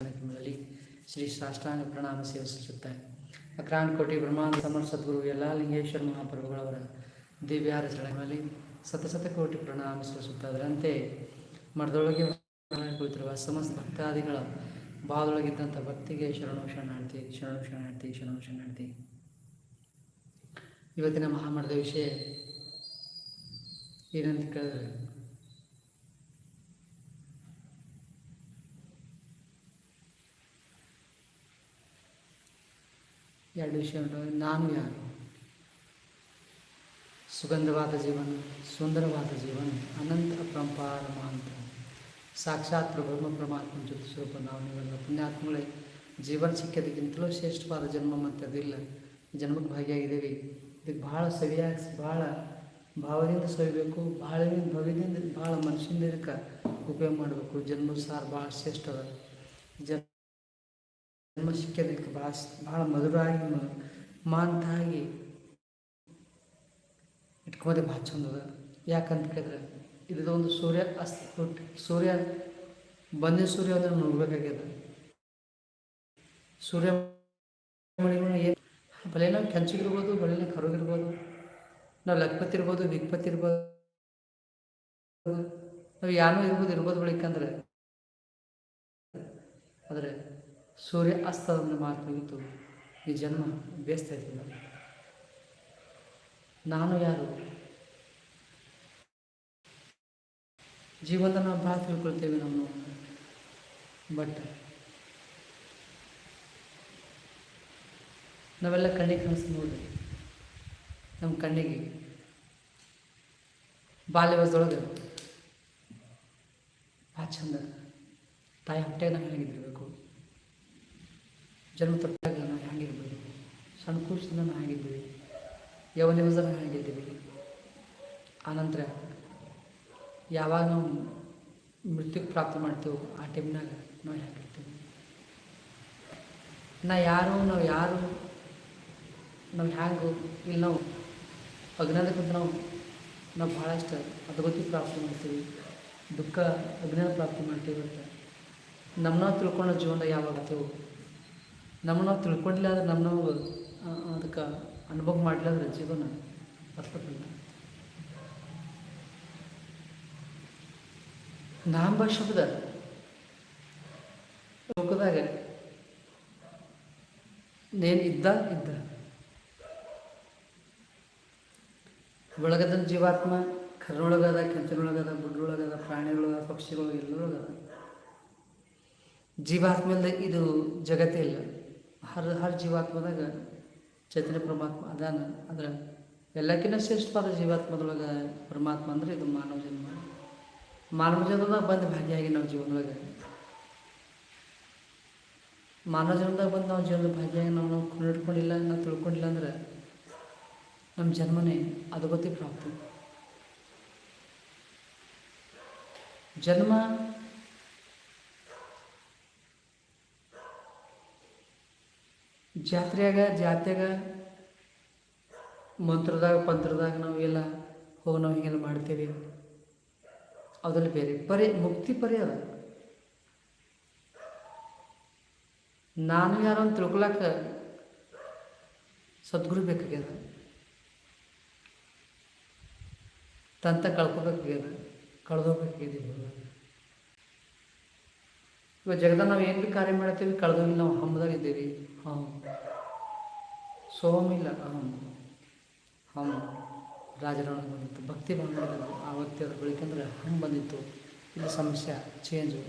ಕಾರ್ಯಕ್ರಮದಲ್ಲಿ ಶ್ರೀ ಸಾಷ್ಟಾಂಗ ಪ್ರಣಾಮ ಸೇವಿಸುತ್ತಾರೆ. ಅಕ್ರಾಂತ್ ಕೋಟಿ ಬ್ರಹ್ಮಾಂಡ ಸಮರ್ ಸದ್ಗುರು ಎಲ್ಲ ಲಿಂಗೇಶ್ವರ ಮಹಾಪ್ರಭುಗಳವರ ದಿವ್ಯಾರ ಚರಣಗಳಲ್ಲಿ ಸತಸತ ಕೋಟಿ ಪ್ರಣಾಮ ಸೇವಿಸುತ್ತಾ ಅದರಂತೆ ಮಠದೊಳಗೆ ಕುಳಿತಿರುವ ಸಮಸ್ತ ಭಕ್ತಾದಿಗಳ ಭಾವದೊಳಗಿದ್ದಂಥ ಭಕ್ತಿಗೆ ಶರಣು ಶರಣಾರ್ಥಿ ಶರಣು ಶರಣಾರ್ಥಿ ಶರಣು ಶರಣಾರ್ಥಿ ಇವತ್ತಿನ ಮಹಾಮಠದ ವಿಷಯ ಏನಂತ ಕೇಳಿದ್ರೆ ಎರಡು ವಿಷಯ ನಾನು ಯಾರು? ಸುಗಂಧವಾದ ಜೀವನ, ಸುಂದರವಾದ ಜೀವನ, ಅನಂತ ಅಪರಂಪಾರ ಮಹಾಂತ ಸಾಕ್ಷಾತ್ ಬ್ರಹ್ಮ ಪರಮಾತ್ಮ ಜೊತೆ ಸ್ವರೂಪ ನಾವು ನೀವೆಲ್ಲ ಪುಣ್ಯಾತ್ಮಗಳೇ. ಜೀವನ ಸಿಕ್ಕೋದಕ್ಕಿಂತಲೂ ಶ್ರೇಷ್ಠವಾದ ಜನ್ಮ ಮತ್ತು ಅದಿಲ್ಲ ಜನ್ಮಕ್ಕೆ ಭಾಗಿಯಾಗಿದ್ದೀವಿ. ಇದಕ್ಕೆ ಭಾಳ ಸರಿಯಾಗಿ ಭಾಳ ಭಾವದಿಂದ ಸವಿಬೇಕು. ಭಾಳ ಭವ್ಯದಿಂದ ಭಾಳ ಮನುಷ್ಯನಿಂದ ಇದಕ್ಕೆ ಉಪಯೋಗ ಮಾಡಬೇಕು. ಜನ್ಮ ಸಾರ್ ಭಾಳ ಶ್ರೇಷ್ಠ ಅದ. ಜನ್ ಜನ್ಮ ಸಿಕ್ಕೋದಕ್ಕೆ ಭಾಳ ಭಾಳ ಮಧುರಾಗಿ ಮಾಂತಾಗಿ ಇಟ್ಕೋದೆ ಭಾಳ ಚಂದ ಅದ. ಯಾಕಂತ ಕೇಳಿದ್ರೆ ಇದು ಒಂದು ಸೂರ್ಯ ಅಸ್ತ ಸೂರ್ಯ, ಬಂದ ಸೂರ್ಯ ಅದನ್ನು ನೋಡ್ಬೇಕಾಗ್ಯದ. ಸೂರ್ಯ ಏನು, ಬಲೆ ನಾವು ಕೆಂಚಿಗಿರ್ಬೋದು, ಬಲೆ ನಾವು ಕರುಗಿರ್ಬೋದು ಇರ್ಬೋದು, ವಿಕ್ಪತಿ ಇರ್ಬೋದು, ನಾವು ಯಾನೋ ಇರ್ಬೋದು ಇರ್ಬೋದು ಬೆಳಿಕಂದ್ರೆ, ಆದರೆ ಸೂರ್ಯ ಅಸ್ತವನ್ನು ಮಾತು ಮುಗಿತು ಈ ಜನ್ಮ ಬೇಸ್ತಾ ಇದ್ದೀನಿ ನಾನು ಯಾರು? ಜೀವನದ ನಾವು ಭಾಳ ತಿಳ್ಕೊಳ್ತೇವೆ ನಮ್ಮ ಬಟ್ ನಾವೆಲ್ಲ ಕಣ್ಣಿಗೆ ಕನಸು ನೋಡ್ರಿ. ನಮ್ಮ ಕಣ್ಣಿಗೆ. ಬಾಲ್ಯವಸದೊಳಗೆ. ಭಾಳ ಚಂದ. ತಾಯಿ ಹೊಟ್ಟೆಗೆ ನಾವು ಹೇಗಿದ್ದಿರಬೇಕು ಜನ್ಮ ತಪ್ಪಾಗ ನಾವು ಹೇಗಿರ್ಬೋದು ಸಣ್ಣ ಕೂಸಿಂದ ನಾವು ಹೇಗಿದ್ದೀವಿ ಯೌವನ ನಾವು ಹೇಗಿದ್ದೀವಿ ಆನಂತರ ಯಾವಾಗ ನಾವು ಮೃತ್ಯುಗೆ ಪ್ರಾಪ್ತಿ ಮಾಡ್ತೇವೆ ಆ ಟೈಮ್ನಾಗ ನಾವು ಹೇಗಿರ್ತೀವಿ ನಾ ಯಾರು, ನಾವು ಯಾರು, ನಾವು ಹ್ಯಾಂಗು ಇಲ್ಲಿ ನಾವು ಅಜ್ಞಾನಕ್ಕಿಂತ ನಾವು ನಾವು ಭಾಳಷ್ಟು ಅದ್ಭುತಿ ಪ್ರಾಪ್ತಿ ಮಾಡ್ತೀವಿ, ದುಃಖ, ಅಜ್ಞಾನ ಪ್ರಾಪ್ತಿ ಮಾಡ್ತೀವಿ ಅಂತ. ನಮ್ಮನ್ನ ತಿಳ್ಕೊಳ್ಳೋ ಜೀವನ ಯಾವಾಗ ಆಗ್ತೇವೆ? ನಮ್ಮ ನಾವು ತಿಳ್ಕೊಂಡಿಲ್ಲ ಅಂದ್ರೆ ನಮ್ಮ ನಾವು ಅದಕ್ಕೆ ಅನುಭವ ಮಾಡಲಿಲ್ಲ ಅಂದ್ರೆ ಜೀವನ ಅರ್ಥವಿಲ್ಲ ನಾಂಬ ಶಬ್ದ. ಲೋಕದಾಗ ನೇನು ಇದ್ದ ಇದ್ದ. ಒಳಗದ ಜೀವಾತ್ಮ ಕರ್ರೊಳಗದ ಕೆಂಚನೊಳಗದ ಬುಡ್ರೊಳಗದ ಪ್ರಾಣಿಗಳೊಳಗ ಪಕ್ಷಿಗಳು ಎಲ್ಲರೊಳಗದ. ಜೀವಾತ್ಮದ ಇದು ಜಗತ್ತೇ ಇಲ್ಲ. ಹರ್ ಹರ್ ಜೀವಾತ್ಮದಾಗ ಚೈತನ್ಯ ಪರಮಾತ್ಮ ಅದಾನ. ಆದ್ರೆ ಎಲ್ಲಕ್ಕಿಂತ ಶ್ರೇಷ್ಠವಾದ ಜೀವಾತ್ಮದೊಳಗೆ ಪರಮಾತ್ಮ ಅಂದರೆ ಇದು ಮಾನವ ಜನ್ಮ. ಮಾನವ ಜನ್ಮದಾಗ ಬಂದು ಭಾಗಿಯಾಗಿ ನಾವು ಜೀವನದೊಳಗೆ. ಮಾನವ ಜನ್ಮದಾಗ ಬಂದು ನಾವು ಜೀವನದ ಭಾಗಿಯಾಗಿ ನಾವು ನಾವು ಕುಂಡಿಟ್ಕೊಂಡಿಲ್ಲ, ನಾವು ತಿಳ್ಕೊಂಡಿಲ್ಲ ಅಂದ್ರೆ ನಮ್ಮ ಜನ್ಮನೇ ಅಧೋಗತಿ ಪ್ರಾಪ್ತಿ. ಜನ್ಮ ಜಾತ್ರೆಯಾಗ ಜಾತ್ಯಾಗ ಮಂತ್ರದಾಗ, ಪಂತ್ರದಾಗ ನಾವು ಎಲ್ಲ ಹೋಗಿ ನಾವು ಹೀಗೆಲ್ಲ ಮಾಡ್ತೀವಿ. ಅದರಲ್ಲಿ ಬೇರೆ ಪರಿ, ಮುಕ್ತಿ ಪರಿ ಅದ. ನಾನು ಯಾರು ಅಂತ ತಿಳ್ಕೊಳಕ ಸದ್ಗುರು ಬೇಕಾಗ್ಯದ. ತಂತ ಕಳ್ಕೊಬೇಕಾಗ್ಯದ, ಕಳ್ದೋಗ್ಬೇಕಾಗ್ಯದ ಇವಾಗ ಜಗದ ನಾವು ಏನು ಭೀ ಕಾರ್ಯ ಮಾಡ್ತೀವಿ ಕಳೆದೋಗಿ ನಾವು ಹಮ್ಮದಾಗ ಇದ್ದೀವಿ ಹಾಂ ಸೋಮಿಲ್ಲ ಹಾಂ ಹಾಂ ರಾಜರಾಣ ಬಂದಿತ್ತು. ಭಕ್ತಿ ಭಾವ ಆವತ್ತಿ ಅದ್ರ ಬೆಳಿಕಂದ್ರೆ ಹಮ್ ಬಂದಿತ್ತು. ಇಲ್ಲಿ, ಸಮಸ್ಯೆ ಚೇಂಜು